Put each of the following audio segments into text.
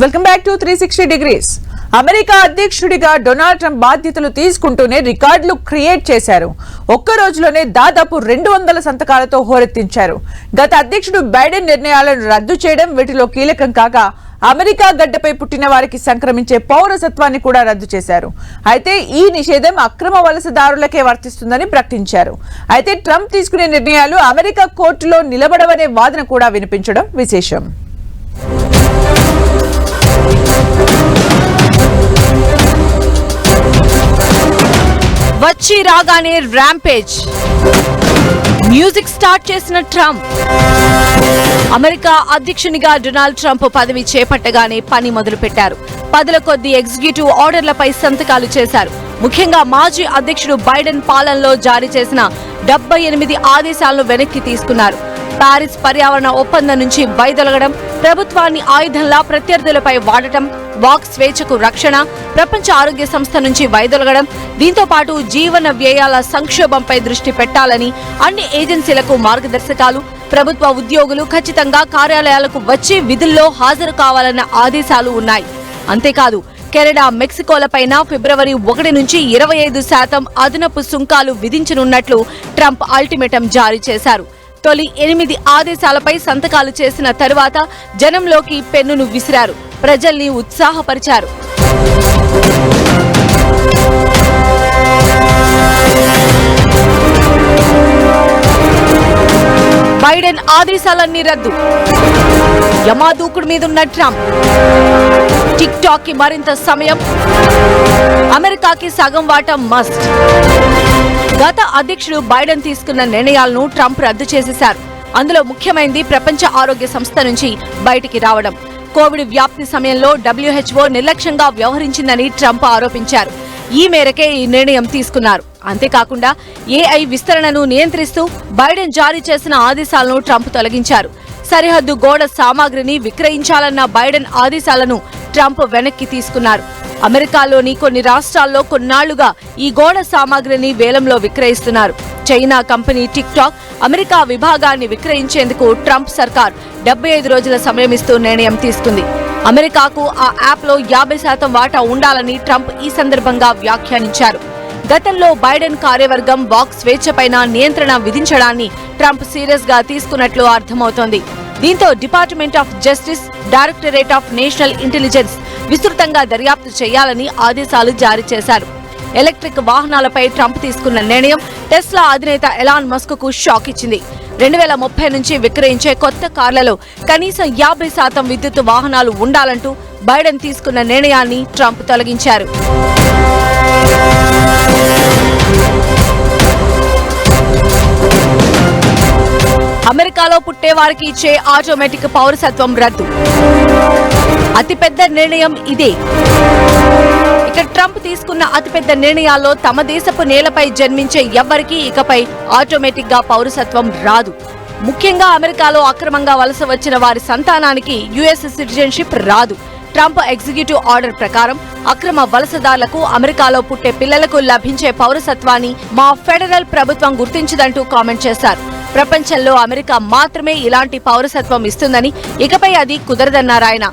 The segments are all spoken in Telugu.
Welcome back to three sixty degrees America అధ్యక్షుడిగా డొనాల్డ్ ట్రంప్ బాధ్యతలు తీసుకుంటూనే రికార్డులు క్రియేట్ చేశారు. ఒక్క రోజులోనే దాదాపు రెండు వందల సంతకాలతో హోరెత్తించారు. గత అధ్యక్షుడు బైడెన్ నిర్ణయాలను రద్దు చేయడం వీటిలో కీలకం కాగా అమెరికా గడ్డపై పుట్టిన వారికి సంక్రమించే పౌరసత్వాన్ని కూడా రద్దు చేశారు. అయితే ఈ నిషేధం అక్రమ వలసదారులకే వర్తిస్తుందని ప్రకటించారు. అయితే ట్రంప్ తీసుకునే నిర్ణయాలు అమెరికా కోర్టులో నిలబడవనే వాదన కూడా వినిపించడం విశేషం. వచ్చి రాగానే ర్యాంపేజ్ మ్యూజిక్ స్టార్ట్ చేసిన ట్రంప్. అమెరికా అధ్యక్షునిగా డొనాల్డ్ ట్రంప్ పదవి చేపట్టగానే పని మొదలుపెట్టారు. పదుల కొద్ది ఎగ్జిక్యూటివ్ ఆర్డర్లపై సంతకాలు చేశారు. ముఖ్యంగా మాజీ అధ్యక్షుడు బైడెన్ పాలనలో జారీ చేసిన డెబ్బై ఎనిమిది ఆదేశాలను వెనక్కి తీసుకున్నారు. పారిస్ పర్యావరణ ఒప్పందం నుంచి వైదొలగడం ప్రభుత్వాన్ని ఆయుధంలా ప్రత్యర్థులపై వాడటం వాక్ స్వేచ్ఛకు రక్షణ ప్రపంచ ఆరోగ్య సంస్థ నుంచి వైదొలగడం దీంతో పాటు జీవన వ్యయాల సంక్షోభంపై దృష్టి పెట్టాలని అన్ని ఏజెన్సీలకు మార్గదర్శకాలు ప్రభుత్వ ఉద్యోగులు ఖచ్చితంగా కార్యాలయాలకు వచ్చి విధుల్లో హాజరు కావాలన్న ఆదేశాలు ఉన్నాయి. అంతేకాదు కెనడా మెక్సికోలపైన ఫిబ్రవరి ఒకటి నుంచి ఇరవై ఐదు శాతం అదనపు సుంకాలు విధించనున్నట్లు ట్రంప్ అల్టిమేటం జారీ చేశారు. తొలి ఎనిమిది ఆదేశాలపై సంతకాలు చేసిన తరువాత జనంలోకి పెన్నును విసిరారు. ప్రజల్ని ఉత్సాహపరిచారు. బైడెన్ ఆదేశాలన్నీ రద్దు. యమాదూకుడు మీదున్న ట్రంప్. టిక్ టాక్కి మరింత సమయం. అమెరికాకి సగం వాటం మస్ట్. గత అధ్యక్షుడు బైడెన్ తీసుకున్న నిర్ణయాలను ట్రంప్ రద్దు చేసేశారు. అందులో ముఖ్యమైనది ప్రపంచ ఆరోగ్య సంస్థ నుంచి బయటికి రావడం. కోవిడ్ వ్యాప్తి సమయంలో డబ్ల్యూహెచ్ఓ నిర్లక్ష్యంగా వ్యవహరించిందని ట్రంప్ ఆరోపించారు. ఈ మేరకే ఈ నిర్ణయం తీసుకున్నారు. అంతేకాకుండా ఏఐ విస్తరణను నియంత్రిస్తూ బైడెన్ జారీ చేసిన ఆదేశాలను ట్రంప్ తొలగించారు. సరిహద్దు గోడ సామాగ్రిని విక్రయించాలన్న బైడెన్ ఆదేశాలను ట్రంప్ వెనక్కి తీసుకున్నారు. అమెరికాలోని కొన్ని రాష్ట్రాల్లో కొన్నాళ్ళుగా ఈ గోడ సామాగ్రిని వేలంలో విక్రయిస్తున్నారు. China company TikTok America విభాగాన్ని విక్రయించేందుకు ట్రంప్ సర్కార్ డెబ్బై ఐదు రోజుల సమయం ఇస్తూ నిర్ణయం తీసుకుంది. అమెరికాకు ఆ యాప్లో యాభై శాతం వాటా ఉండాలని ట్రంప్ ఈ సందర్భంగా వ్యాఖ్యానించారు. గతంలో బైడెన్ కార్యవర్గం వాక్ స్వేచ్ఛపైన నియంత్రణ విధించడాన్ని ట్రంప్ సీరియస్గా తీసుకున్నట్లు అర్థమవుతోంది. దీంతో department of justice directorate of national intelligence విస్తృతంగా దర్యాప్తు చేయాలని ఆదేశాలు జారీ చేశారు. ఎలక్ట్రిక్ వాహనాలపై ట్రంప్ తీసుకున్న నిర్ణయం టెస్లా అధినేత ఎలాన్ మస్క్కు షాక్ ఇచ్చింది. రెండు వేల ముప్పై నుంచి విక్రయించే కొత్త కార్లలో కనీసం యాభై శాతం విద్యుత్ వాహనాలు ఉండాలంటూ బైడెన్ తీసుకున్న నిర్ణయాన్ని ట్రంప్ తొలగించారు. అమెరికాలో పుట్టే వారికి ఇచ్చే ఆటోమేటిక్ పౌరసత్వం రద్దు. అతిపెద్ద నిర్ణయం ఇదే. ఇక ట్రంప్ తీసుకున్న అతిపెద్ద నిర్ణయాల్లో తమ దేశపు నేలపై జన్మించే ఎవ్వరికీ ఇకపై ఆటోమేటిక్గా పౌరసత్వం రాదు. ముఖ్యంగా అమెరికాలో అక్రమంగా వలస వచ్చిన వారి సంతానానికి యుఎస్ సిటిజన్షిప్ రాదు. ట్రంప్ ఎగ్జిక్యూటివ్ ఆర్డర్ ప్రకారం అక్రమ వలసదారులకు అమెరికాలో పుట్టే పిల్లలకు లభించే పౌరసత్వాన్ని మా ఫెడరల్ ప్రభుత్వం గుర్తించదంటూ కామెంట్ చేశారు. ప్రపంచంలో అమెరికా మాత్రమే ఇలాంటి పౌరసత్వం ఇస్తుందని ఇకపై అది కుదరదన్నారాయన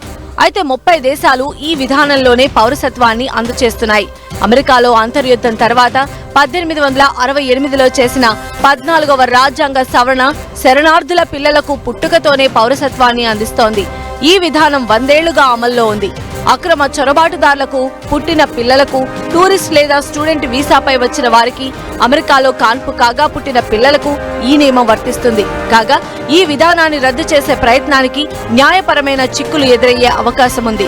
అయితే ముప్పై దేశాలు ఈ విధానంలోనే పౌరసత్వాన్ని అందచేస్తున్నాయి. అమెరికాలో అంతర్యుద్ధం తర్వాత పద్దెనిమిది వందల అరవై ఎనిమిదిలో చేసిన పద్నాలుగవ రాజ్యాంగ సవరణ శరణార్థుల పిల్లలకు పుట్టుకతోనే పౌరసత్వాన్ని అందిస్తోంది. ఈ విధానం వందేళ్ళుగా అమల్లో ఉంది. అక్రమ చొరబాటుదారులకు పుట్టిన పిల్లలకు టూరిస్ట్ లేదా స్టూడెంట్ వీసాపై వచ్చిన వారికి అమెరికాలో కాన్పు కాగా పుట్టిన పిల్లలకు ఈ నియమం వర్తిస్తుంది. కాగా ఈ విధానాన్ని రద్దు చేసే ప్రయత్నానికి న్యాయపరమైన చిక్కులు ఎదురయ్యే అవకాశం ఉంది